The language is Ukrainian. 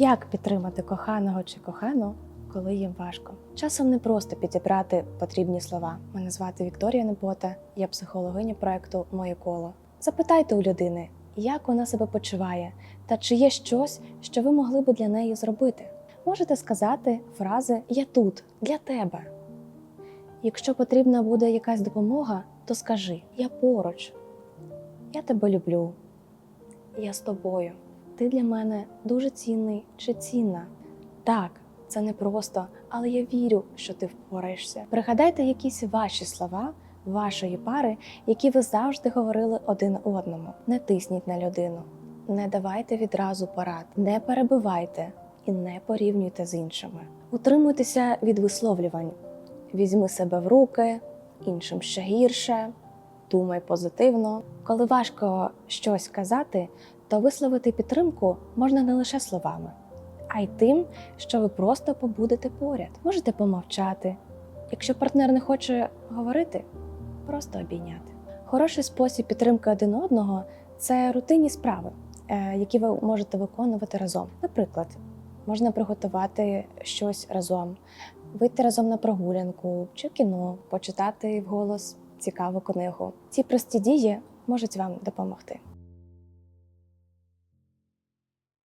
Як підтримати коханого чи кохану, коли їм важко? Часом не просто підібрати потрібні слова. Мене звати Вікторія Непота, я психологиня проекту Моє коло. Запитайте у людини, як вона себе почуває, та чи є щось, що ви могли би для неї зробити. Можете сказати фрази Я тут для тебе. Якщо потрібна буде якась допомога, то скажи Я поруч, я тебе люблю, я з тобою. Ти для мене дуже цінний чи цінна. Так, це не просто, але я вірю, що ти впораєшся. Пригадайте якісь ваші слова вашої пари, які ви завжди говорили один одному. Не тисніть на людину, не давайте відразу порад, не перебивайте і не порівнюйте з іншими. Утримуйтеся від висловлювань. Візьми себе в руки, іншим ще гірше, думай позитивно. Коли важко щось казати, то висловити підтримку можна не лише словами, а й тим, що ви просто побудете поряд. Можете помовчати. Якщо партнер не хоче говорити, просто обійняти. Хороший спосіб підтримки один одного це рутинні справи, е, які ви можете виконувати разом. Наприклад, можна приготувати щось разом, вийти разом на прогулянку чи кіно, почитати вголос цікаву книгу. Ці прості дії можуть вам допомогти.